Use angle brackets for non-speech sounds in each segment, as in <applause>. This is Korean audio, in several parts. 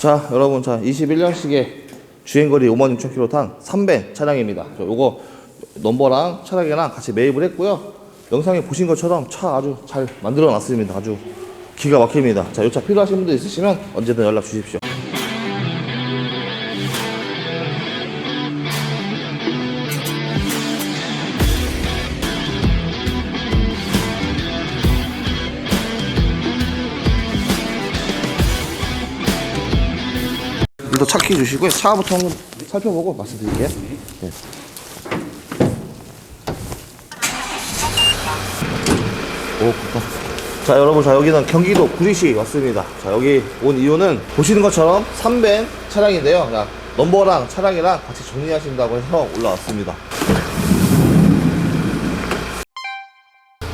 자, 여러분, 자, 21년식의 주행거리 56,000km 탄 3배 차량입니다. 저 요거 넘버랑 차량이랑 같이 매입을 했고요. 영상에 보신 것처럼 차 아주 잘 만들어 놨습니다. 아주 기가 막힙니다. 자, 이차 필요하신 분들 있으시면 언제든 연락 주십시오. 일단 차키 주시고요. 차부터 한번 살펴보고 말씀드릴게요. 네. 오, 좋다. 자, 여러분, 자, 여기는 경기도 구리시 왔습니다. 자, 여기 온 이유는 보시는 것처럼 3밴 차량인데요. 자, 넘버랑 차량이랑 같이 정리하신다고 해서 올라왔습니다.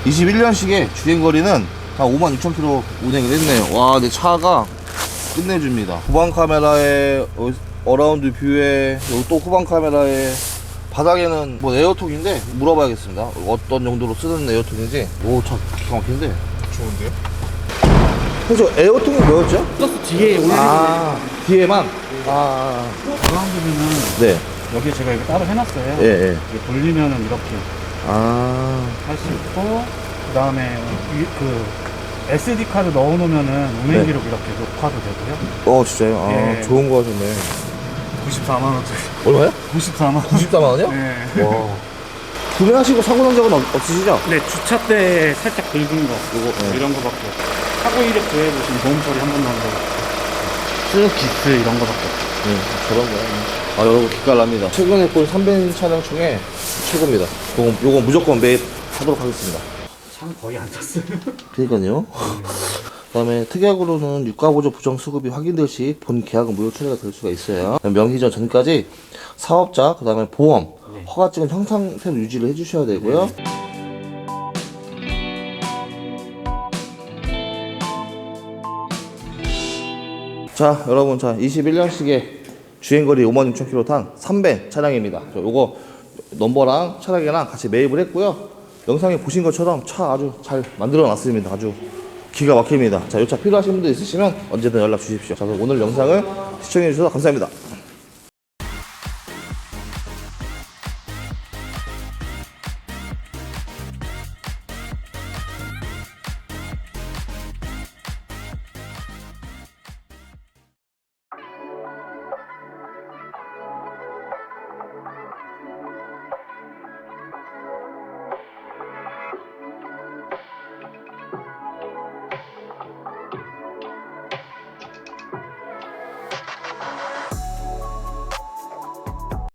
21년식의 주행거리는 한 56,000km 운행을 했네요. 와, 내 차가 끝내줍니다. 후방 카메라에 어, 어라운드 뷰에 또 후방 카메라에 바닥에는 뭐 에어톡인데 물어봐야겠습니다. 어떤 정도로 쓰는 에어톡인지. 오, 차 기가 막히는데. 좋은데요? 그래서 에어통이 뭐였죠? 플러스 뒤에 올리는 아, 뒤에만? 아, 어라운드면은 네. 여기 제가 이거 따로 해놨어요. 예, 예. 이게 돌리면은 이렇게 아, 할 수 있고 그 다음에 그 SD 카드 넣어놓으면은 운행 네. 기록 이렇게 녹화도 되고요. 어, 진짜요? 아, 예. 좋은 거 하셨네. 94만 원짜리. 얼마요? 94만 원. 94만 원이요? 네. 와. 구매하시고 사고 난 적은 없- 없으시죠? 네 주차 때 살짝 긁은 거 요거, 네. 이런 거밖에 없고 사고 이력 구해보시면 보험 처리 한 번도 안 되고 쭉 기스 이런 거밖에 없고 네, 저런 거요. 아, 여러분 기깔납니다. 최근에 본 3벤 차량 중에 최고입니다. 요거, 요거 무조건 매입하도록 하겠습니다. 참 거의 안 탔어요. <laughs> 그러니까요. 그다음에 특약으로는 유가보조 부정 수급이 확인될 시 본 계약은 무효 처리가 될 수가 있어요. 명기전 전까지 사업자, 그다음에 보험, 허가증은 형상태로 유지를 해주셔야 되고요. 자, 여러분, 자, 21년식의 주행거리 56,000km 탄 3배 차량입니다. 저 요거 넘버랑 차량이랑 같이 매입을 했고요. 영상에 보신 것처럼 차 아주 잘 만들어 놨습니다. 아주 기가 막힙니다. 자, 이 차 필요하신 분들 있으시면 언제든 연락 주십시오. 자, 그럼 오늘 영상을 시청해 주셔서 감사합니다.